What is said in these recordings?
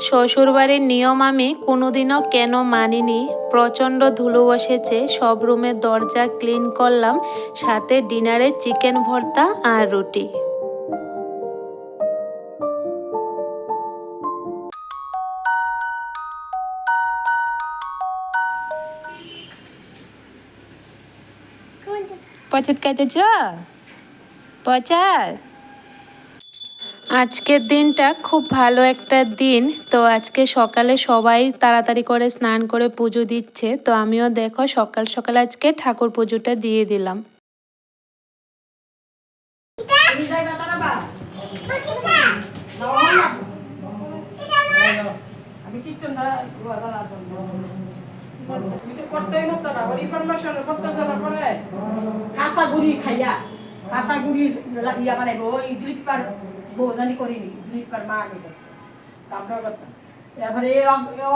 শ্বশুরবাড়ির নিয়ম আমি কোনোদিনও কেন মানিনি। প্রচণ্ড ধুলো বসেছে, সব রুমের দরজা ক্লিন করলাম, সাথে ডিনারে চিকেন ভর্তা আর রুটি। পচাত খাইতেছ? পচাত? আজকের দিনটা খুব ভালো একটা দিন। তো আজকে সকালে সবাই তাড়াতাড়ি করে স্নান করে পুজো দিচ্ছে। তো আমিও দেখো সকাল সকাল আজকে ঠাকুর পুজোটা দিয়ে দিলাম। কাঁচা গুড়ি খাইয়া কাঁচা গুড়ি ইয়া জানি করিনি গ্লিপার মা আগে করতো তারপরে করতাম এরপরে এই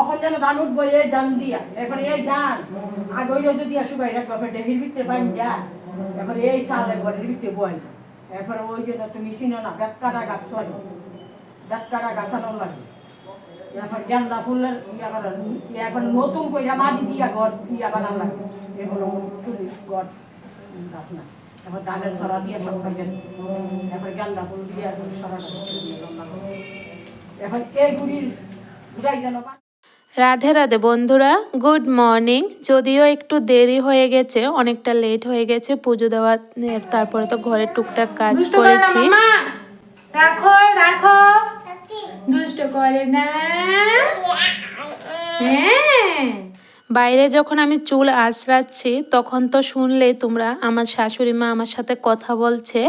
অখন যেন ধান উঠবো, এই ধান দিয়া। এরপরে এই ধান, আগে ওই যদি আসু বাইরে ডেহির ভিতরে বাইন যা। এরপরে এই সালের ঘরের ভিতরে বই এরপরে ওই জন্য তুমি চিনো না বেতকাটা গাছ লাগে বেতকাটা গাছানো লাগে। এখন গেন্দা ফুলের ইয়া এখন নতুন কইরা মাটি দিয়া ঘর দিয়া বানান লাগে। এগুলো ঘর। এখন ধানের সরা দিয়ে সব থাকেন এখন গেন্দা ফুল দিয়ে সরা এখন এই গুড়ির বুঝাই যেন রাধে রাধে বন্ধুরা গুড মর্নিং। যদিও একটু দেরি হয়ে গেছে অনেকটা লেট হয়ে গেছে পুজো দেওয়া তারপরে তো ঘরের টুকটাক কাজ করেছি। রাখো রাখো। দুষ্ট করে না। হ্যাঁ। বাইরে যখন আমি চুল আঁচড়াচ্ছি, তখন তো শুনলেই তোমরা আমার শাশুড়ি মা আমার সাথে কথা বলছে।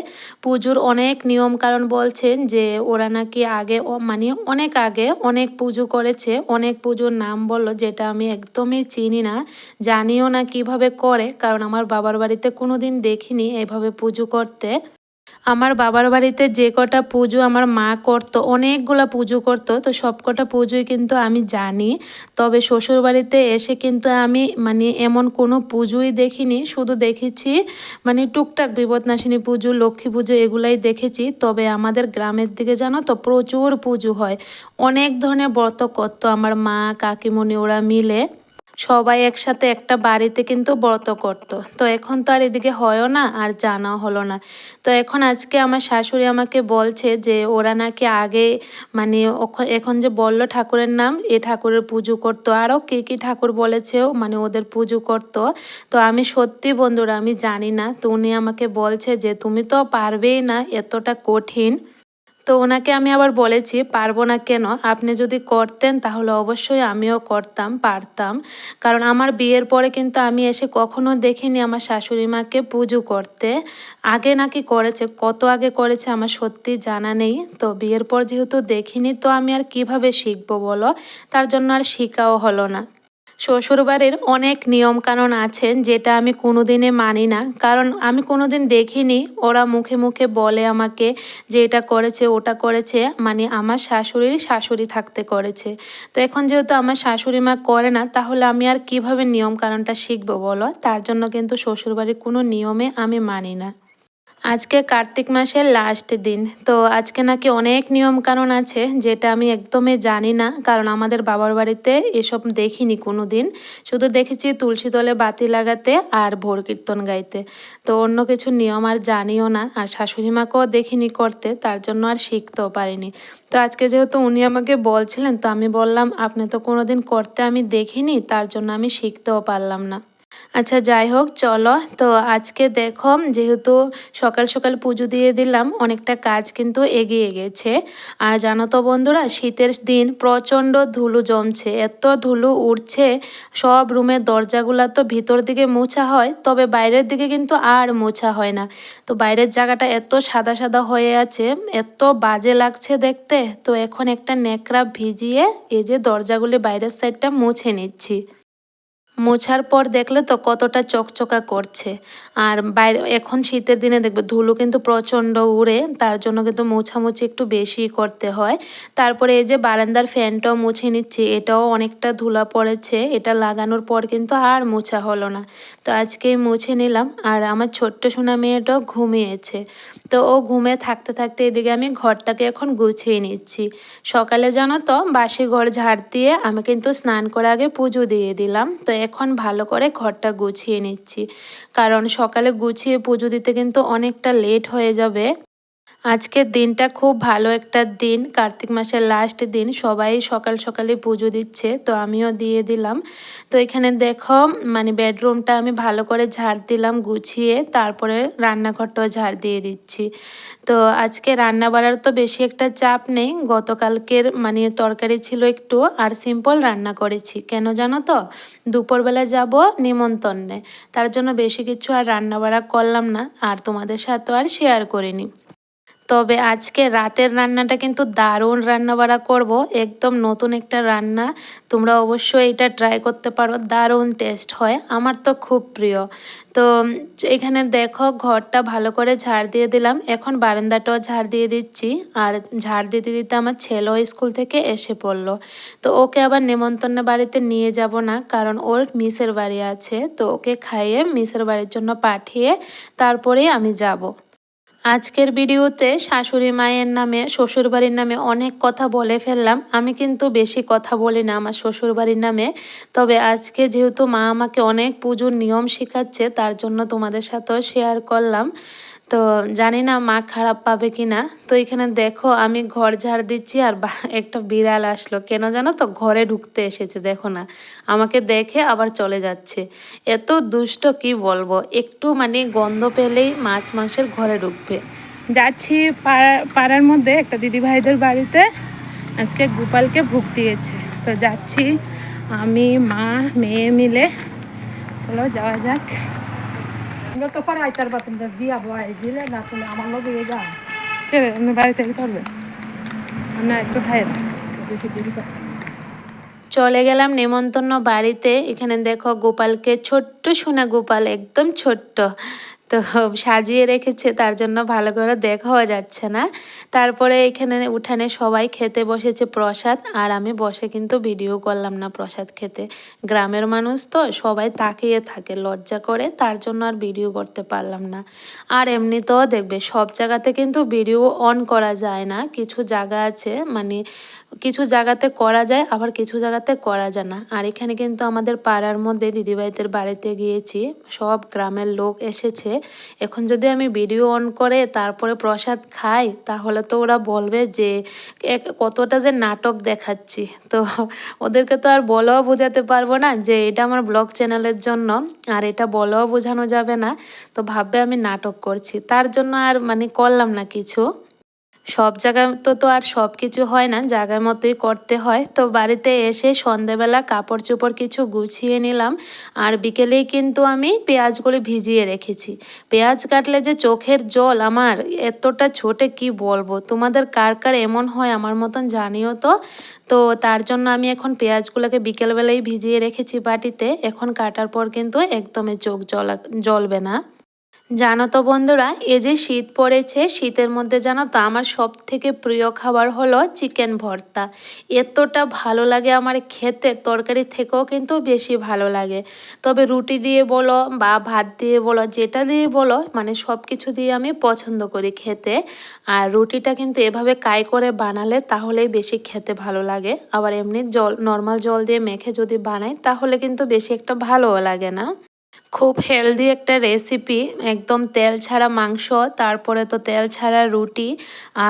পুজোর অনেক নিয়ম কারণ বলছেন যে, ওরা নাকি আগে মানে অনেক আগে অনেক পুজো করেছে, অনেক পুজোর নাম বলল, যেটা আমি একদমই চিনি না, জানিও না কীভাবে করে, কারণ আমার বাবার বাড়িতে কোনো দিন দেখিনি এভাবে পুজো করতে। আমার বাবার বাড়িতে যে কটা পুজো আমার মা করতো, অনেকগুলো পুজো করতো, তো সব কটা পুজোই কিন্তু আমি জানি। তবে শ্বশুর বাড়িতে এসে কিন্তু আমি মানে এমন কোনো পুজোই দেখিনি, শুধু দেখেছি মানে টুকটাক বিপদনাশিনী পুজো, লক্ষ্মী পুজো এগুলাই দেখেছি। তবে আমাদের গ্রামের দিকে জানো তো প্রচুর পুজো হয়। অনেক ধরনের ব্রত করতো আমার মা, কাকিমণি ওরা মিলে। সবাই একসাথে একটা বাড়িতে কিন্তু ব্রত করতো। তো এখন তো আর এদিকে হয়ও না, আর জানাও হলো না। তো এখন আজকে আমার শাশুড়ি আমাকে বলছে যে, ওরা নাকি আগে মানে এখন যে বলল ঠাকুরের নাম, এ ঠাকুরের পুজো করতো। আরও কী কী ঠাকুর বলেছেও মানে ওদের পুজো করতো। তো আমি সত্যি বন্ধুরা, আমি জানি না। তো উনি আমাকে বলছে যে, তুমি তো পারবেই না, এতটা কঠিন তো ওনাকে আমি আবার বলেছি, পারব না কেন? আপনি যদি করতেন তাহলে অবশ্যই আমিও করতাম, পারতাম। কারণ আমার বিয়ের পরে কিন্তু আমি এসে কখনো দেখিনি আমার শাশুড়ি মাকে পুজো করতে। আগে নাকি করেছে, কত আগে করেছে আমার সত্যি জানা নেই। তো বিয়ের পর যেহেতু দেখিনি, তো আমি আর কীভাবে শিখব বলো? তার জন্য আর শেখাও হলো না। শ্বশুরবাড়ির অনেক নিয়মকানুন আছেন, যেটা আমি কোনোদিনে মানি না। কারণ আমি কোনোদিন দেখিনি, ওরা মুখে মুখে বলে আমাকে যে এটা করেছে, ওটা করেছে মানে আমার শাশুড়ির শাশুড়ি থাকতে করেছে। তো এখন যেহেতু আমার শাশুড়ি মা করে না, তাহলে আমি আর কীভাবে নিয়মকানুনটা শিখব বলো? তার জন্য কিন্তু শ্বশুরবাড়ির কোনো নিয়মে আমি মানি না। আজকে কার্তিক মাসের লাস্ট দিন। তো আজকে নাকি অনেক নিয়ম কানুন আছে, যেটা আমি একদমই জানি না, কারণ আমাদের বাবার বাড়িতে এসব দেখিনি কোনো দিন শুধু দেখেছি তুলসী তলে বাতি লাগাতে আর ভোর কীর্তন গাইতে। তো অন্য কিছু নিয়ম আর জানিও না, আর শাশুড়ি মাকেও দেখিনি করতে, তার জন্য আর শিখতেও পারিনি। তো আজকে যেহেতু উনি আমাকে বলছিলেন, তো আমি বললাম, আপনি তো কোনো দিন করতে আমি দেখিনি, তার জন্য আমি শিখতেও পারলাম না। আচ্ছা যাই হোক, চলো। তো আজকে দেখো, যেহেতু সকাল সকাল পুজো দিয়ে দিলাম, অনেকটা কাজ কিন্তু এগিয়ে গেছে। আর জানো তো বন্ধুরা, শীতের দিন প্রচণ্ড ধুলো জমছে, এত ধুলো উঠছে সব রুমের দরজাগুলো তো ভিতর দিকে মোছা হয়, তবে বাইরের দিকে কিন্তু আর মোছা হয় না। তো বাইরের জায়গাটা এত সাদা সাদা হয়ে আছে, এত বাজে লাগছে দেখতে। তো এখন একটা ন্যাকড়া ভিজিয়ে এই যে দরজাগুলি বাইরের সাইডটা মুছে নিচ্ছি। মোছার পর দেখলে তো কতটা চকচকা করছে। আর বাইরে এখন শীতের দিনে দেখবে ধুলো কিন্তু প্রচণ্ড উড়ে, তার জন্য কিন্তু মোছামুছি একটু বেশি করতে হয়। তারপরে এই যে বারান্দার ফ্যানটাও মুছে নিচ্ছি, এটাও অনেকটা ধুলা পড়েছে, এটা লাগানোর পর কিন্তু আর মোছা হলো না। তো আজকেই মুছে নিলাম, আর আমার ছোট্ট সোনা মেয়েটাও ঘুমিয়েছে। তো ও ঘুমে থাকতে থাকতে এদিকে আমি ঘরটাকে এখন গুছিয়ে নিচ্ছি। সকালে জানো তো, বাসি ঘর ঝাড় দিয়ে আমি কিন্তু স্নান করে আগে পুজো দিয়ে দিলাম। তো এখন ভালো করে ঘরটা গুছিয়ে নিচ্ছি। কারণ সকালে গুছিয়ে পুজো দিতে কিন্তু অনেকটা লেট হয়ে যাবে। আজকের দিনটা খুব ভালো একটা দিন। কার্তিক মাসের লাস্ট দিন। সবাই সকাল সকালে পুজো দিচ্ছে, তো আমিও দিয়ে দিলাম। তো এখানে দেখো মানে বেডরুমটা আমি ভালো করে ঝাড় দিলাম গুছিয়ে, তারপরে রান্নাঘরটাও ঝাড় দিয়ে দিচ্ছি। তো আজকে রান্না বাড়ার তো বেশি একটা চাপ নেই। গতকালকের মানে তরকারি ছিল একটু, আর সিম্পল রান্না করেছি। কেন জানো তো? দুপুরবেলা যাব নিমন্ত্রণে। তার জন্য বেশি কিছু আর রান্না বাড়া করলাম না, আর তোমাদের সাথে আর শেয়ার করিনি। তবে আজকে রাতের রান্নাটা কিন্তু দারুণ রান্না বাড়া করব। একদম নতুন একটা রান্না। তোমরা অবশ্যই এটা ট্রাই করতে পারো। দারুণ টেস্ট হয়। আমার তো খুব প্রিয়। তো এখানে দেখো, ঘরটা ভালো করে ঝাড় দিয়ে দিলাম। এখন বারান্দাটাও ঝাড় দিয়ে দিচ্ছি। আর ঝাড় দিতে দিতে আমার ছেলেও স্কুল থেকে এসে পড়ল। তো ওকে আবার নেমন্তন্ন বাড়িতে নিয়ে যাব না, কারণ ওর মিসের বাড়ি আছে। তো ওকে খাইয়ে মিসের বাড়ির জন্য পাঠিয়ে তারপরেই আমি যাব। আজকের ভিডিওতে শাশুড়ি মায়ের নামে, শ্বশুরবাড়ির নামে অনেক কথা বলে ফেললাম। আমি কিন্তু বেশি কথা বলি না আমার শ্বশুরবাড়ির নামে। তবে আজকে যেহেতু মা আমাকে অনেক পুজোর নিয়ম শেখাচ্ছে, তার জন্য তোমাদের সাথেও শেয়ার করলাম। তো জানি না মা খারাপ পাবে কি না তো এখানে দেখো আমি ঘর ঝাড় দিচ্ছি আর একটা বিড়াল আসলো। কেন জানো তো? ঘরে ঢুকতে এসেছে, দেখো না। আমাকে দেখে আবার চলে যাচ্ছে। এত দুষ্ট কি বলব? একটু মানে গন্ধ পেলেই মাছ মাংসের ঘরে ঢুকবে। যাচ্ছি পাড়া- পাড়ার মধ্যে একটা দিদি ভাইদের বাড়িতে। আজকে গোপালকে ভুগ দিয়েছে। তো যাচ্ছি আমি, মা, মেয়ে মিলে। চলো যাওয়া যাক। আমরা তো পরে আইতার দিয়া বয় দিলে না তুমি আমার লগে যা কে আমি বাড়ি থেকে না একটু খাই না বেশি দেরি চলে গেলাম নেমন্তন্ন বাড়িতে। এখানে দেখো গোপালকে ছোট্ট সোনা গোপাল একদম ছোট্ট। তো সাজিয়ে রেখেছে, তার জন্য ভালো করে দেখাও যাচ্ছে না। তারপরে এখানে উঠানে সবাই খেতে বসেছে প্রসাদ, আর আমি বসে কিন্তু ভিডিও করলাম না প্রসাদ খেতে। গ্রামের মানুষ তো সবাই তাকিয়ে থাকে, লজ্জা করে, তার জন্য আর ভিডিও করতে পারলাম না। আর এমনিতেও দেখবে, সব জায়গাতে কিন্তু ভিডিও অন করা যায় না, কিছু জায়গা আছে মানে কিছু জায়গাতে করা যায়, আবার কিছু জায়গাতে করা যায় না। আর এখানে কিন্তু আমাদের পাড়ার মধ্যে দিদিভাইদের বাড়িতে গিয়েছি, সব গ্রামের লোক এসেছে। এখন যদি আমি ভিডিও অন করে তারপরে প্রসাদ খাই, তাহলে তো ওরা বলবে যে কতটা যে নাটক দেখাচ্ছি। তো ওদেরকে তো আর বলেও বোঝাতে পারব না যে, এটা আমার ব্লগ চ্যানেলের জন্য, আর এটা বলেও বোঝানো যাবে না। তো ভাববে আমি নাটক করছি। তার জন্য আর মানে করলাম না কিছু। সব জায়গায় তো তো আর সব কিছু হয় না, জায়গার মতোই করতে হয়। তো বাড়িতে এসে সন্ধেবেলা কাপড় চোপড় কিছু গুছিয়ে নিলাম আর বিকেলেই কিন্তু আমি পেঁয়াজগুলো ভিজিয়ে রেখেছি। পেঁয়াজ কাটলে যে চোখের জল আমার এতটা ছোটে কি বলব? তোমাদের কার কার এমন হয় আমার মতন জানিও তো। তো তার জন্য আমি এখন পেঁয়াজগুলোকে বিকেলবেলাই ভিজিয়ে রেখেছি বাটিতে। এখন কাটার পর কিন্তু একদমই চোখ জ্বলা জ্বলবে না। জানো তো বন্ধুরা, এই যে শীত পড়েছে, শীতের মধ্যে জানো তো আমার সব থেকে প্রিয় খাবার হলো চিকেন ভর্তা। এতটা ভালো লাগে আমার খেতে, তরকারি থেকেও কিন্তু বেশি ভালো লাগে। তবে রুটি দিয়ে বলো বা ভাত দিয়ে বলো, যেটা দিয়ে বলো মানে সব কিছু দিয়ে আমি পছন্দ করি খেতে। আর রুটিটা কিন্তু এভাবে কাই করে বানালে তাহলেই বেশি খেতে ভালো লাগে। আবার এমনি জল, নর্মাল জল দিয়ে মেখে যদি বানাই, তাহলে কিন্তু বেশি একটা ভালোও লাগে না। খুব হেলদি একটা রেসিপি একদম তেল ছাড়া মাংস, তারপরে তো তেল ছাড়া রুটি,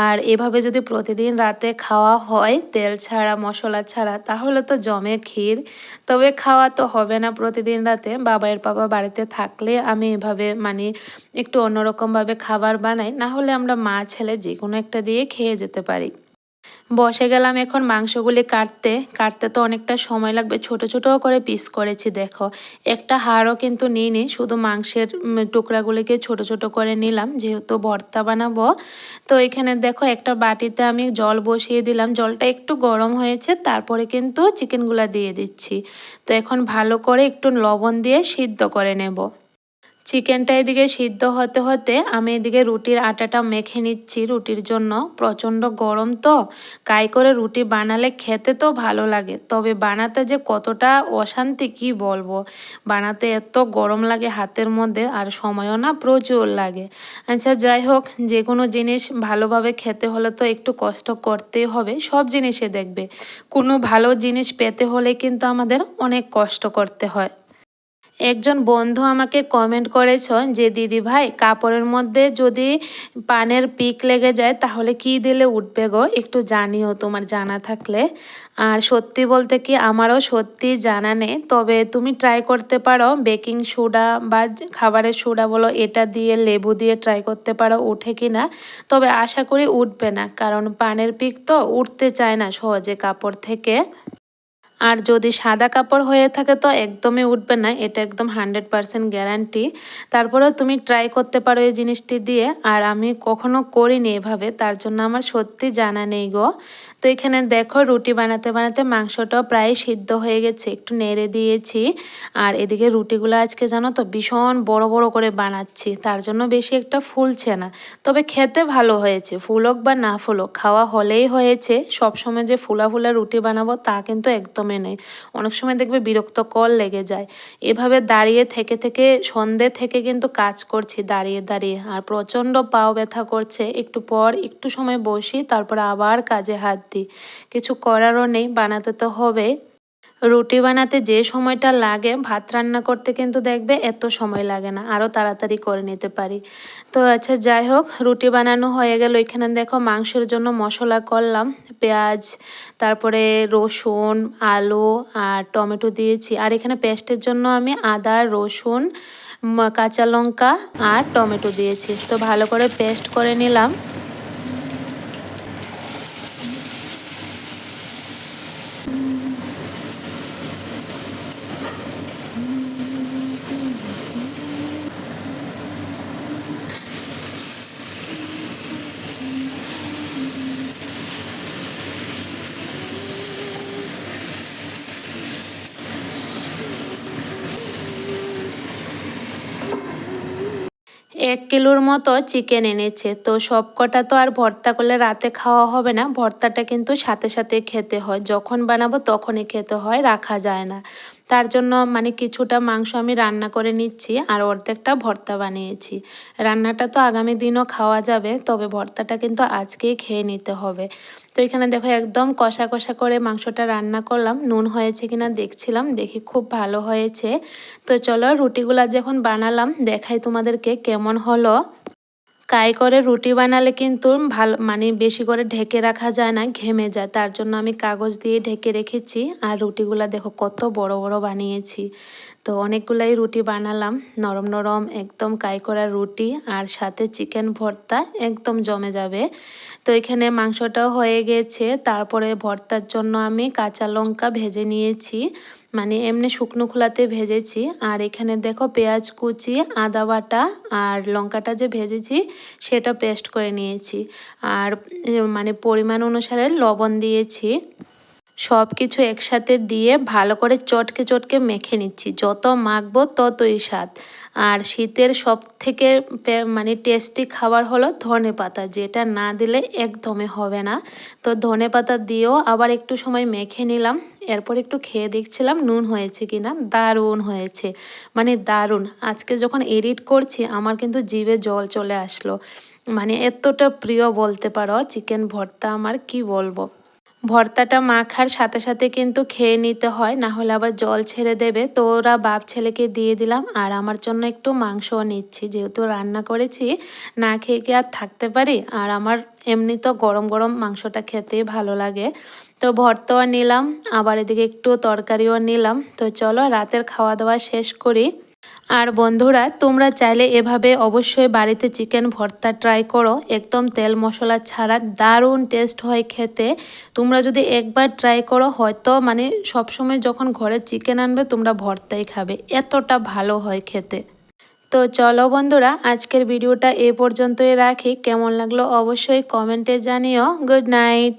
আর এভাবে যদি প্রতিদিন রাতে খাওয়া হয়, তেল ছাড়া, মশলা ছাড়া, তাহলে তো জমে ক্ষীর। তবে খাওয়া তো হবে না প্রতিদিন রাতে, বাবাইয়ের বাবা বাড়িতে থাকলে আমি এভাবে মানে একটু অন্যরকমভাবে খাবার বানাই না হলে আমরা মা, ছেলে যে কোনো একটা দিয়ে খেয়ে যেতে পারি। বসে গেলাম এখন মাংসগুলি কাটতে। কাটতে তো অনেকটা সময় লাগবে। ছোট ছোট করে পিস করেছি, দেখো। একটা হাড়ও কিন্তু নিইনি, শুধু মাংসের টুকরাগুলিকে ছোট ছোট করে নিলাম, যেহেতু ভর্তা বানাবো। তো এখানে দেখো, একটা বাটিতে আমি জল বসিয়ে দিলাম। জলটা একটু গরম হয়েছে, তারপরে কিন্তু চিকেনগুলো দিয়ে দিচ্ছি। তো এখন ভালো করে একটু লবণ দিয়ে সিদ্ধ করে নেব। চিকেনটা এদিকে সিদ্ধ হতে হতে আমি এদিকে রুটির আটাটা মেখে নিচ্ছি রুটির জন্য। প্রচণ্ড গরম তো কাই করে রুটি বানালে খেতে তো ভালো লাগে। তবে বানাতে যে কতটা অশান্তি কি বলব? বানাতে এত গরম লাগে হাতের মধ্যে আর সময়ও না প্রচুর লাগে। আচ্ছা যাই হোক, যে কোনো জিনিস ভালোভাবে খেতে হলে তো একটু কষ্ট করতেই হবে, সব জিনিসে দেখবে। কোনো ভালো জিনিস পেতে হলে কিন্তু আমাদের অনেক কষ্ট করতে হয়। একজন বন্ধু আমাকে কমেন্ট করেছ যে, দিদি ভাই, কাপড়ের মধ্যে যদি পানের পিক লেগে যায়, তাহলে কি দিলে উঠবে গো? একটু জানিও তোমার জানা থাকলে। আর সত্যি বলতে কি, আমারও সত্যি জানা নেই। তবে তুমি ট্রাই করতে পারো বেকিং সোডা বা খাবারের সোডা বলো, এটা দিয়ে লেবু দিয়ে ট্রাই করতে পারো উঠে কি না তবে আশা করি উঠবে না, কারণ পানের পিক তো উঠতে চায় না সহজে কাপড় থেকে। আর যদি সাদা কাপড় হয়ে থাকে তো একদমই উঠবে না, এটা একদম হান্ড্রেড পারসেন্ট গ্যারান্টি। তারপরে তুমি ট্রাই করতে পারো এই জিনিসটি দিয়ে, আর আমি কখনো করিনি এভাবে, তার জন্য আমার সত্যি জানা নেই গো। তো এখানে দেখো রুটি বানাতে বানাতে মাংসটাও প্রায় সিদ্ধ হয়ে গেছে। একটু নেড়ে দিয়েছি। আর এদিকে রুটিগুলো আজকে জানো তো ভীষণ বড় বড় করে বানাচ্ছি। তার জন্য বেশি একটা ফুলছে না। তবে খেতে ভালো হয়েছে, ফুলক বা না ফুলক, খাওয়া হলেই হয়েছে। সবসময় যে ফুলা ফুলা রুটি বানাবো তা কিন্তু একদমই নেই অনেক সময় দেখবে বিরক্তকর লেগে যায়। এভাবে দাঁড়িয়ে থেকে থেকে, সন্ধে থেকে কিন্তু কাজ করছি, দাঁড়িয়ে দাঁড়িয়ে। আর প্রচণ্ড পাও ব্যথা করছে। একটু পর একটু সময় বসি, তারপর আবার কাজে হাত দিই কিছু করারও নেই, বানাতে তো হবে। রুটি বানাতে যে সময়টা লাগে, ভাত রান্না করতে কিন্তু দেখবে এত সময় লাগে না, আরও তাড়াতাড়ি করে নিতে পারি। তো আচ্ছা যাই হোক, রুটি বানানো হয়ে গেল। এখানে দেখো মাংসের জন্য মশলা করলাম, পেঁয়াজ, তারপরে রসুন, আলু আর টমেটো দিয়েছি। আর এখানে পেস্টের জন্য আমি আদা, রসুন কাঁচা লঙ্কা আর টমেটো দিয়েছি। তো ভালো করে পেস্ট করে নিলাম। এক কিলোর মতো চিকেন এনেছে। তো সব কটা তো আর ভর্তা করলে রাতে খাওয়া হবে না। ভর্তাটা কিন্তু সাথে সাথে খেতে হয়। যখন বানাবো তখনই খেতে হয়, রাখা যায় না। তার জন্য মানে কিছুটা মাংস আমি রান্না করে নিচ্ছি আর অর্ধেকটা ভর্তা বানিয়েছি। রান্নাটা তো আগামী দিনও খাওয়া যাবে, তবে ভর্তাটা কিন্তু আজকেই খেয়ে নিতে হবে। তো এখানে দেখো একদম কষা কষা করে মাংসটা রান্না করলাম। নুন হয়েছে কিনা দেখছিলাম, দেখি খুব ভালো হয়েছে। তো চলো রুটিগুলা যখন বানালাম, দেখাই তোমাদেরকে কেমন হলো। কাই করে রুটি বানালে কিন্তু ভালো মানে বেশি করে ঢেকে রাখা যায় না, ঘেমে যায়। তার জন্য আমি কাগজ দিয়ে ঢেকে রেখেছি। আর রুটিগুলা দেখো কত বড় বড় বানিয়েছি। তো অনেকগুলাই রুটি বানালাম, নরম নরম একদম কাই করা রুটি আর সাথে চিকেন ভর্তা একদম জমে যাবে। তো এখানে মাংসটাও হয়ে গেছে। তারপরে ভর্তার জন্য আমি কাঁচা লঙ্কা ভেজে নিয়েছি। মানে এমনি শুকনো খোলাতে ভেজেছি। আর এখানে দেখো পেঁয়াজ কুচি, আদা বাটা আর লঙ্কাটা যে ভেজেছি, সেটা পেস্ট করে নিয়েছি। আর মানে পরিমাণ অনুসারে লবণ দিয়েছি। সব কিছু একসাথে দিয়ে ভালো করে চটকে চটকে মেখে নিচ্ছি। যত মাখবো ততই স্বাদ। আর শীতের সব থেকে মানে টেস্টি খাবার হলো ধনে পাতা। যেটা না দিলে একদমই হবে না। তো ধনে পাতা দিয়েও আবার একটু সময় মেখে নিলাম। এরপর একটু খেয়ে দেখছিলাম নুন হয়েছে কি না দারুণ হয়েছে। মানে দারুণ। আজকে যখন এডিট করছি, আমার কিন্তু জিভে জল চলে আসলো। মানে এতটা প্রিয় বলতে পারো, চিকেন ভর্তা আমার কি বলব? ভর্তাটা মাখার সাথে সাথে কিন্তু খেয়ে নিতে হয়, না হলে আবার জল ছেড়ে দেবে। তো ওরা বাপ ছেলেকে দিয়ে দিলাম, আর আমার জন্য একটু মাংসও নিচ্ছি। যেহেতু রান্না করেছি, না খেয়ে কি আর থাকতে পারি? আর আমার এমনি তো গরম গরম মাংসটা খেতেই ভালো লাগে। তো ভর্তাও নিলাম, আবার এদিকে একটু তরকারিও নিলাম। তো চলো রাতের খাওয়া দাওয়া শেষ করি। আর বন্ধুরা, তোমরা চাইলে এভাবে অবশ্যই বাড়িতে চিকেন ভর্তা ট্রাই করো। একদম তেল মশলা ছাড়া দারুণ টেস্ট হয় খেতে। তোমরা যদি একবার ট্রাই করো, হয়তো মানে সবসময় যখন ঘরে চিকেন আনবে, তোমরা ভর্তাই খাবে। এতটা ভালো হয় খেতে। তো চলো বন্ধুরা, আজকের ভিডিওটা এ পর্যন্তই রাখি। কেমন লাগল অবশ্যই কমেন্টে জানিও। Good night